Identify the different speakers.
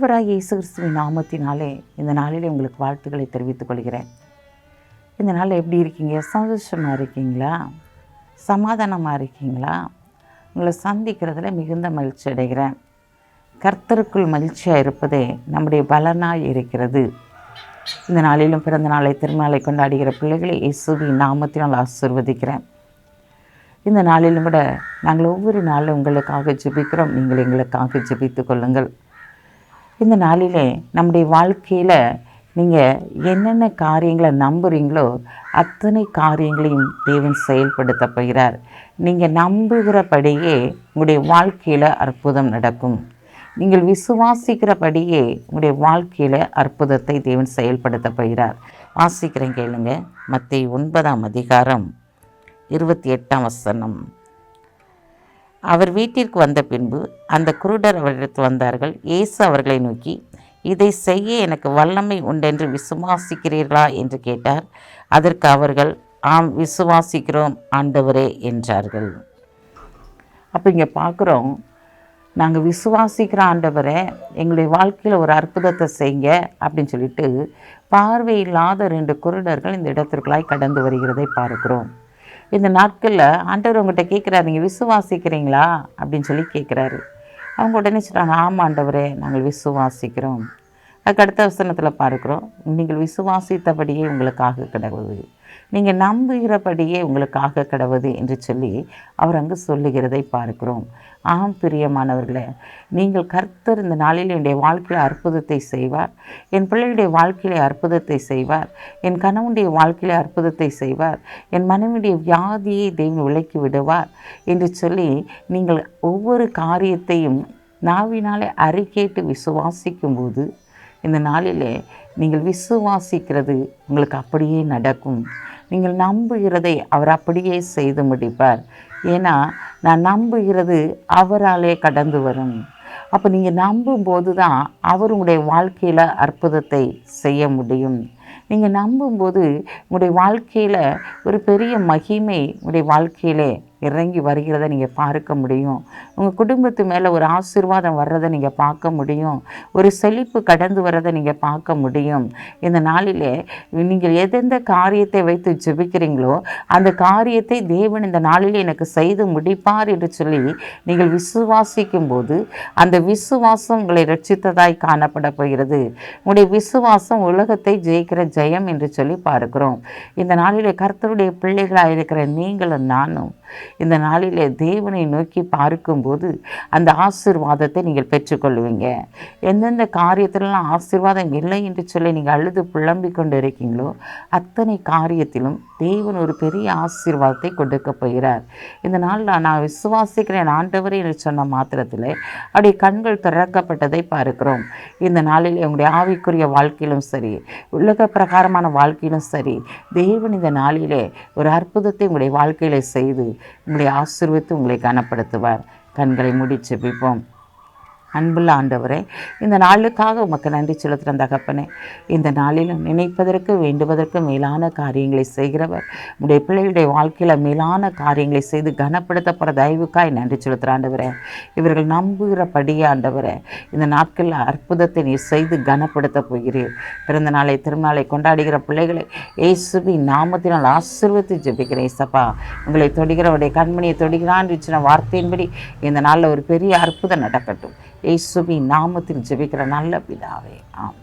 Speaker 1: ஆண்டவராக இயேசு கிறிஸ்துவின் நாமத்தினாலே இந்த நாளிலே உங்களுக்கு வாழ்த்துக்களை தெரிவித்துக் கொள்கிறேன். இந்த நாள் எப்படி இருக்கீங்க? சந்தோஷமாக இருக்கீங்களா? சமாதானமாக இருக்கீங்களா? உங்களை சந்திக்கிறதுல மிகுந்த மகிழ்ச்சி அடைகிறேன். கர்த்தருக்குள் மகிழ்ச்சியாக இருப்பதே நம்முடைய பலனாக இருக்கிறது. இந்த நாளிலும் பிறந்த நாளை திருநாளை கொண்டாடுகிற பிள்ளைகளை இயேசுவின் நாமத்தினால் ஆசிர்வதிக்கிறேன். இந்த நாளிலும் கூட நாங்கள் ஒவ்வொரு நாளும் உங்களுக்காக ஜெபிக்கிறோம். நீங்கள் எங்களுக்காக ஜெபித்து கொள்ளுங்கள். இந்த நாளில் நம்முடைய வாழ்க்கையில் நீங்கள் என்னென்ன காரியங்களை நம்புகிறீங்களோ அத்தனை காரியங்களையும் தேவன் செயல்படுத்த போகிறார். நீங்கள் நம்புகிறபடியே உங்களுடைய வாழ்க்கையில் அற்புதம் நடக்கும். நீங்கள் விசுவாசிக்கிறபடியே உங்களுடைய வாழ்க்கையில் அற்புதத்தை தேவன் செயல்படுத்த போகிறார். வாசிக்கிறேன் கேளுங்க. மத்திய ஒன்பதாம் அதிகாரம் இருபத்தி எட்டாம் வசனம். அவர் வீட்டிற்கு வந்த பின்பு அந்த குருடர் அவரிடத்து வந்தார்கள் இயேசு அவர்களை நோக்கி இதை செய்ய எனக்கு வல்லமை உண்டென்று விசுவாசிக்கிறீர்களா? என்று கேட்டார். அதற்கு அவர்கள் ஆம் விசுவாசிக்கிறோம் ஆண்டவரே என்றார்கள். அப்போ இங்கே பார்க்குறோம் நாங்கள் விசுவாசிக்கிற ஆண்டவரை எங்களுடைய வாழ்க்கையில் ஒரு அற்புதத்தை செய்யுங்க அப்படின்னு சொல்லிட்டு பார்வை இல்லாத ரெண்டு குருடர்கள் இந்த இடத்திற்குள்ளாய் கடந்து வருகிறதை பார்க்கிறோம். இந்த நாட்களில் ஆண்டவர் உங்கள்கிட்ட கேட்குறாரு நீங்கள் விசுவாசிக்கிறீங்களா? அப்படின்னு சொல்லி கேட்குறாரு அவங்க உடனே சொல்கிறாங்க ஆமாம் ஆண்டவரே நாங்கள் விசுவாசிக்கிறோம். அதுக்கு அடுத்த வசனத்தில் பார்க்குறோம். நீங்கள் விசுவாசித்தபடியே உங்களுக்காக கிடவுது நீங்கள் நம்புகிறபடியே உங்களுக்காக கிடவுது என்று சொல்லி அவர் அங்கு சொல்லுகிறதை பார்க்கிறோம். ஆம் பிரியமானவர்களே நீங்கள் கர்த்தர் இந்த நாளில் என்னுடைய வாழ்க்கையில் அற்புதத்தை செய்வார். என் பிள்ளையுடைய வாழ்க்கையிலே அற்புதத்தை செய்வார். என் கணவனுடைய வாழ்க்கையிலே அற்புதத்தை செய்வார். என் மனைவியுடைய வியாதியை தெய்வம் விலக்கி விடுவார் என்று சொல்லி நீங்கள் ஒவ்வொரு காரியத்தையும் நாவினாலே அறிக்கேட்டு விசுவாசிக்கும்போது இந்த நாளிலே நீங்கள் விசுவாசிக்கிறது உங்களுக்கு அப்படியே நடக்கும். நீங்கள் நம்புகிறதை அவர் அப்படியே செய்து முடிப்பார். ஏன்னா நான் நம்புகிறது அவராலே கடந்து வரும். அப்போ நீங்கள் நம்பும்போது தான் அவர் உங்களுடைய வாழ்க்கையில் அற்புதத்தை செய்ய முடியும். நீங்கள் நம்பும்போது உங்களுடைய வாழ்க்கையில் ஒரு பெரிய மகிமை உங்களுடைய வாழ்க்கையிலே இறங்கி வருகிறத நீங்கள் பார்க்க முடியும். உங்கள் குடும்பத்து மேலே ஒரு ஆசீர்வாதம் வர்றதை நீங்கள் பார்க்க முடியும். ஒரு செழிப்பு கடந்து வர்றதை நீங்கள் பார்க்க முடியும். இந்த நாளிலே நீங்கள் எதெந்த காரியத்தை வைத்து ஜெபிக்கிறீங்களோ அந்த காரியத்தை தேவன் இந்த நாளில் எனக்கு செய்து முடிப்பார் என்று சொல்லி நீங்கள் விசுவாசிக்கும் போது அந்த விசுவாசம் உங்களை ரட்சித்ததாய் காணப்பட போகிறது. உங்களுடைய விசுவாசம் உலகத்தை ஜெயிக்கிற ஜெயம் என்று சொல்லி பார்க்கிறோம். இந்த நாளிலே கர்த்தருடைய பிள்ளைகளாக இருக்கிற நீங்களும் நானும் இந்த நாளிலே தேவனை நோக்கி பார்க்கும்போது அந்த ஆசீர்வாதத்தை நீங்கள் பெற்றுக்கொள்வீங்க. எந்தெந்த காரியத்திலலாம் ஆசீர்வாதம் இல்லை என்று சொல்லி நீங்கள் அழுது புலம்பிக் கொண்டு இருக்கீங்களோ அத்தனை காரியத்திலும் தேவன் ஒரு பெரிய ஆசீர்வாதத்தை கொடுக்க போகிறார். இந்த நாளில் நான் விசுவாசிக்கிறேன் ஆண்டவர் என்று சொன்ன மாத்திரத்தில் அப்படியே கண்கள் திறக்கப்பட்டதை பார்க்கிறோம். இந்த நாளில் உங்களுடைய ஆவிக்குரிய வாழ்க்கையிலும் சரி உலக பிரகாரமான வாழ்க்கையிலும் சரி தேவன் இந்த நாளிலே ஒரு அற்புதத்தை உங்களுடைய வாழ்க்கையில் செய்து உங்களை ஆசீர்வித்து உங்களை கனப்படுத்துவார். கண்களை முடிச்சு பிப்போம் அன்புள்ள ஆண்டவரே இந்த நாளுக்காக உமக்கு நன்றி செலுத்துகிற தகப்பனே. இந்த நாளிலும் நினைப்பதற்கு வேண்டுவதற்கு மேலான காரியங்களை செய்கிறவர். உடைய பிள்ளைகளுடைய வாழ்க்கையில் மேலான காரியங்களை செய்து கனப்படுத்தப்படுற தயவுக்காய் நன்றி செலுத்துகிற ஆண்டவரே. இவர்கள் நம்புகிறபடியே ஆண்டவரே இந்த நாட்களில் அற்புதத்தை நீர் செய்து கனப்படுத்த போகிறீர். பிறந்த நாளை திருநாளை கொண்டாடுகிற பிள்ளைகளை இயேசுவி நாமத்தினால் ஆசீர்வதித்து ஜெபிக்கிறேன் சப்பா உங்களை தொடுகிறவருடைய கண்மணியை தொடுகிறான் வார்த்தையின்படி இந்த நாளில் ஒரு பெரிய அற்புதம் நடக்கட்டும். இயேசுவின் நாமத்தில் ஜெபிக்கிற நல்ல பிதாவே ஆம்